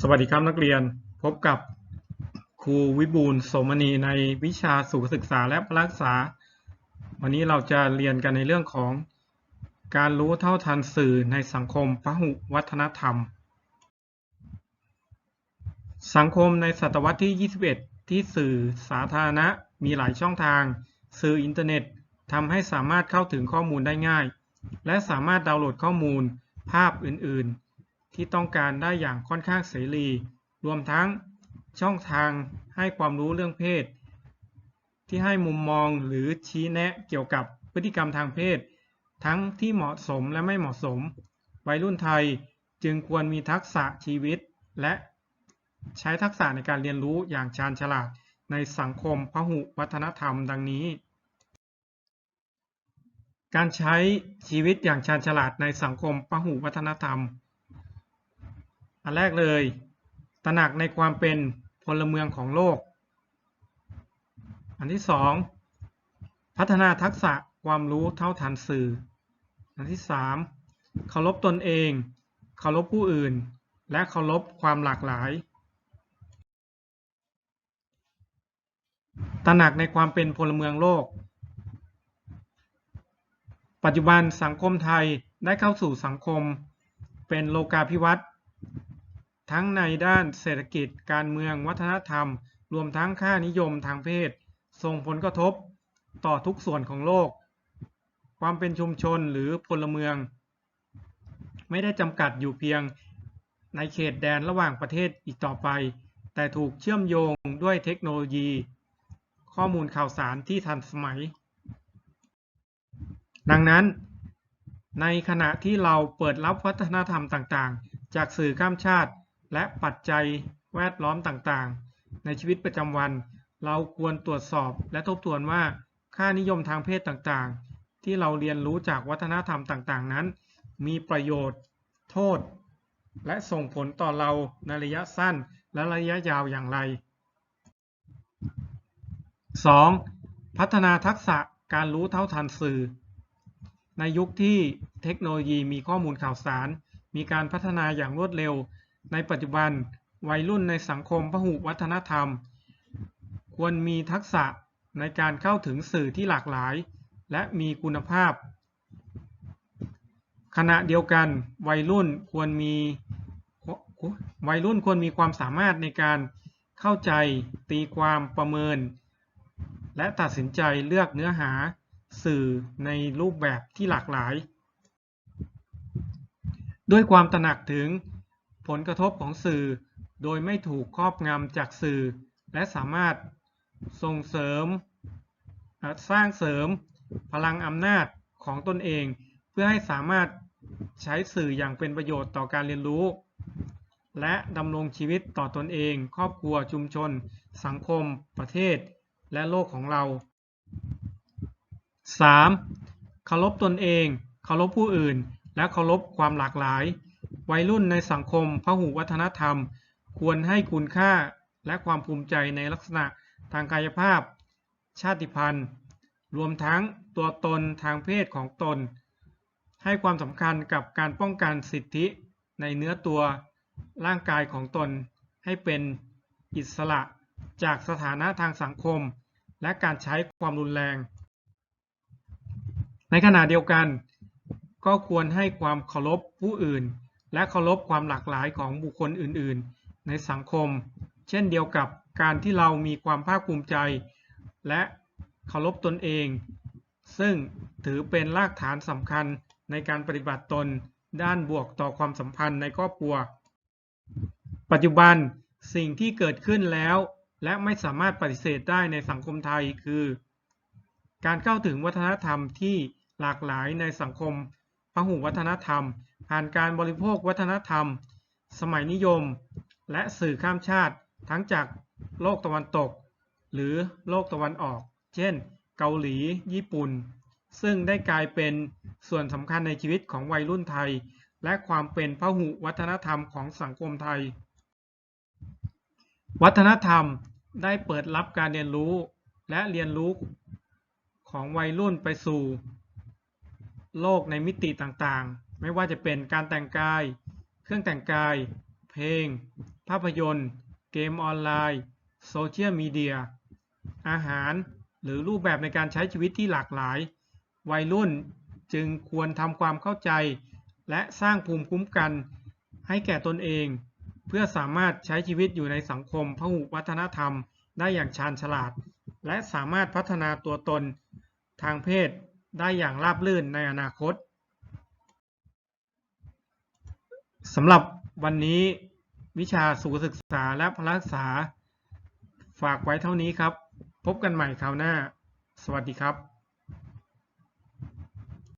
สวัสดีครับนักเรียนพบกับครูวิบูลโสมณีในวิชาสุขศึกษาและพละศึกษา วันนี้เราจะเรียนกันในเรื่องของการรู้เท่าทันสื่อในสังคมพหุวัฒนธรรม สังคมในศตวรรษที่ 21 ที่สื่อสาธารณะมีหลายช่องทาง สื่ออินเทอร์เน็ตทำให้สามารถเข้าถึงข้อมูลได้ง่าย และสามารถดาวน์โหลดข้อมูลภาพอื่นๆ ที่ต้องการได้อย่างค่อนข้างเสรี รวมทั้งช่องทางให้ความรู้เรื่องเพศ ที่ให้มุมมองหรือชี้แนะเกี่ยวกับพฤติกรรมทางเพศ ทั้งที่เหมาะสมและไม่เหมาะสม วัยรุ่นไทยจึงควรมีทักษะชีวิต และใช้ทักษะในการเรียนรู้อย่างชาญฉลาดในสังคมพหุวัฒนธรรมดังนี้ การใช้ชีวิตอย่างชาญฉลาดในสังคมพหุวัฒนธรรม อันแรกเลย ตระหนักในความเป็นพลเมืองของโลก อันที่สองพัฒนาทักษะความรู้เท่าทันสื่อ อันที่สามเคารพตนเอง เคารพผู้อื่น และเคารพความหลากหลาย ตระหนักในความเป็นพลเมืองโลก ปัจจุบันสังคมไทยได้เข้าสู่สังคม เป็นโลกาภิวัตน์ ทั้งในด้านเศรษฐกิจ การเมือง วัฒนธรรม รวมทั้งค่านิยมทางเพศ ส่งผลกระทบต่อทุกส่วนของโลก ความเป็นชุมชนหรือพลเมือง ไม่ได้จำกัดอยู่เพียงในเขตแดนระหว่างประเทศอีกต่อไป แต่ถูกเชื่อมโยงด้วยเทคโนโลยี ข้อมูลข่าวสารที่ทันสมัย ดังนั้น ในขณะที่เราเปิดรับวัฒนธรรมต่างๆ จากสื่อข้ามชาติ และปัจจัยแวดล้อมต่างๆ ในชีวิตประจำวัน เราควรตรวจสอบและทบทวนว่าค่านิยมทางเพศต่างๆ ที่เราเรียนรู้จากวัฒนธรรมต่างๆ นั้น มีประโยชน์ โทษ และส่งผลต่อเราในระยะสั้นและระยะยาวอย่างไร 2. พัฒนาทักษะการรู้เท่าทันสื่อ ในยุคที่เทคโนโลยีมีข้อมูลข่าวสาร มีการพัฒนาอย่างรวดเร็ว ในปัจจุบันวัยรุ่นในสังคมพหุวัฒนธรรม ควรมีทักษะในการเข้าถึงสื่อที่หลากหลาย และมีคุณภาพ ขณะเดียวกันวัยรุ่นควรมีวัยรุ่นควรมีความสามารถในการเข้าใจ ตีความประเมิน และตัดสินใจเลือกเนื้อหาสื่อในรูปแบบที่หลากหลาย ด้วยความตระหนักถึง ผลกระทบของสื่อ โดยไม่ถูกครอบงำจากสื่อ และสามารถส่งเสริมสร้างเสริมพลังอำนาจของตนเอง เพื่อให้สามารถใช้สื่ออย่างเป็นประโยชน์ต่อการเรียนรู้ และดำรงชีวิตต่อตนเอง ครอบครัวชุมชน สังคม ประเทศ และโลกของเรา 3. เคารพตนเอง เคารพผู้อื่น และเคารพความหลากหลาย วัยรุ่นในสังคมพหุวัฒนธรรม ควรให้คุณค่าและความภูมิใจในลักษณะทางกายภาพ ชาติพันธุ์ รวมทั้งตัวตนทางเพศของตน ให้ความสำคัญกับการป้องกันสิทธิในเนื้อตัวร่างกายของตน ให้เป็นอิสระจากสถานะทางสังคม และการใช้ความรุนแรง ในขณะเดียวกัน ก็ควรให้ความเคารพผู้อื่น และเคารพความหลากหลายของบุคคลอื่น ๆ ในสังคม เช่นเดียวกับการที่เรามีความภาคภูมิใจ และเคารพตนเอง ซึ่งถือเป็นรากฐานสำคัญในการปฏิบัติตนด้านบวกต่อความสัมพันธ์ในครอบครัว ปัจจุบันสิ่งที่เกิดขึ้นแล้ว และไม่สามารถปฏิเสธได้ในสังคมไทยคือ การเข้าถึงวัฒนธรรมที่หลากหลายในสังคม พหุวัฒนธรรม ผ่านการบริโภควัฒนธรรม สมัยนิยม และสื่อข้ามชาติ ทั้งจากโลกตะวันตก หรือโลกตะวันออก เช่น เกาหลี ญี่ปุ่น ซึ่งได้กลายเป็นส่วนสำคัญในชีวิตของวัยรุ่นไทย และความเป็นพหุวัฒนธรรมของสังคมไทย วัฒนธรรมได้เปิดรับการเรียนรู้และเรียนรู้ของวัยรุ่นไปสู่ โลกในมิติต่างๆ ไม่ว่าจะเป็นการแต่งกาย เครื่องแต่งกาย เพลง ภาพยนตร์ เกมออนไลน์ โซเชียลมีเดีย อาหาร หรือรูปแบบในการใช้ชีวิตที่หลากหลาย วัยรุ่นจึงควรทำความเข้าใจ และสร้างภูมิคุ้มกัน ให้แก่ตนเอง เพื่อสามารถใช้ชีวิตอยู่ในสังคมพหุวัฒนธรรมได้อย่างชาญฉลาด และสามารถพัฒนาตัวตนทางเพศ ได้อย่างราบรื่นในอนาคตสำหรับวันนี้วิชาสุขศึกษาและพละศึกษา ฝากไว้เท่านี้ครับ พบกันใหม่คราวหน้า สวัสดีครับ